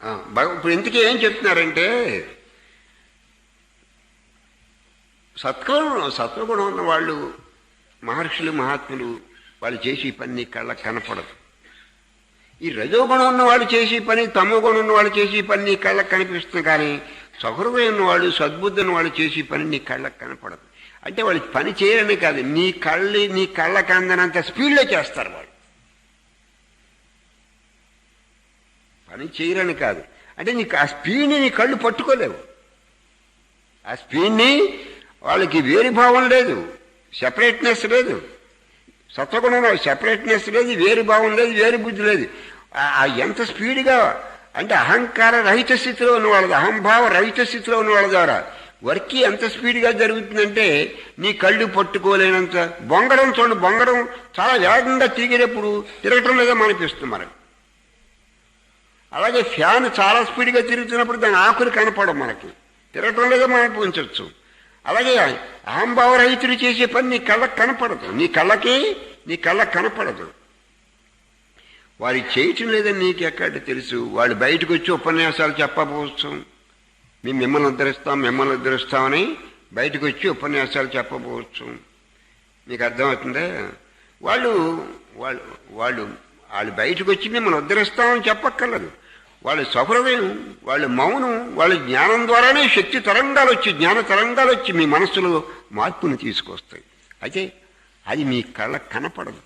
ఇప్పుడు ఇంతకీ ఏం చెప్తున్నారంటే సత్వగుణం సత్వగుణం ఉన్న వాళ్ళు మహర్షులు మహాత్ములు వాళ్ళు చేసే పని నీ కళ్ళకు కనపడదు. ఈ రజోగుణం ఉన్నవాళ్ళు చేసే పని తమో గుణం ఉన్న వాళ్ళు చేసే పని నీ కళ్ళకు కనిపిస్తుంది కానీ సహృదయం ఉన్నవాళ్ళు సద్బుద్ధి ఉన్నవాళ్ళు చేసే పని నీ కళ్ళకు కనపడదు. అంటే వాళ్ళు పని చేయడమే కాదు నీ కళ్ళు నీ కళ్ళకు అందనంత స్పీడ్లో చేస్తారు వాళ్ళు. అని చేయరని కాదు. అంటే నీకు ఆ స్పీడ్ని నీ కళ్ళు పట్టుకోలేవు. ఆ స్పీడ్ని వాళ్ళకి వేరు భావం లేదు. సెపరేట్నెస్ లేదు. సత్వగుణంలో సెపరేట్నెస్ లేదు. వేరు భావం లేదు. వేరు బుద్ధి లేదు. ఆ- ఎంత స్పీడ్గా అంటే అహంకార రహిత స్థితిలో ఉన్న వాళ్ళది అహంభావ రహిత స్థితిలో ఉన్న వాళ్ళ ద్వారా వర్క్ ఎంత స్పీడ్గా జరుగుతుందంటే నీ కళ్ళు పట్టుకోలేనంత బొంగరం చూడండి బొంగరం చాలా వేగంగా తిరిగేటప్పుడు తిరగటం లేదో అనిపిస్తుంది మనకు. అలాగే ఫ్యాన్ చాలా స్పీడ్గా తిరుగుతున్నప్పుడు దాని ఆకులు కనపడవు మనకి. తిరగటం లేదో మనం ఉంచవచ్చు అలాగే అహంభావ రైతులు చేసే పని నీ కళ్ళకు కనపడదు. నీ కళ్ళకి నీ కళ్ళకు కనపడదు. వారి చేయటం లేదని నీకు ఎక్కడ తెలుసు? వాళ్ళు బయటకు వచ్చి ఉపన్యాసాలు చెప్పబోవచ్చు. మేము మిమ్మల్ని ఉద్ధరిస్తాం మిమ్మల్ని ఉద్ధరిస్తామని బయటకు వచ్చి ఉపన్యాసాలు చెప్పబోవచ్చు. మీకు అర్థమవుతుందా? వాళ్ళు వాళ్ళు వాళ్ళు వాళ్ళు బయటకు వచ్చి మిమ్మల్ని ఉద్ధరిస్తామని చెప్పక్కర్లేదు. వాళ్ళ సహృదయం వాళ్ళ మౌనం వాళ్ళ జ్ఞానం ద్వారానే శక్తి తరంగాలు వచ్చి జ్ఞాన తరంగాలు వచ్చి మీ మనసులో మార్పును తీసుకొస్తాయి. అయితే అది మీ కళ్ళ కనపడదు.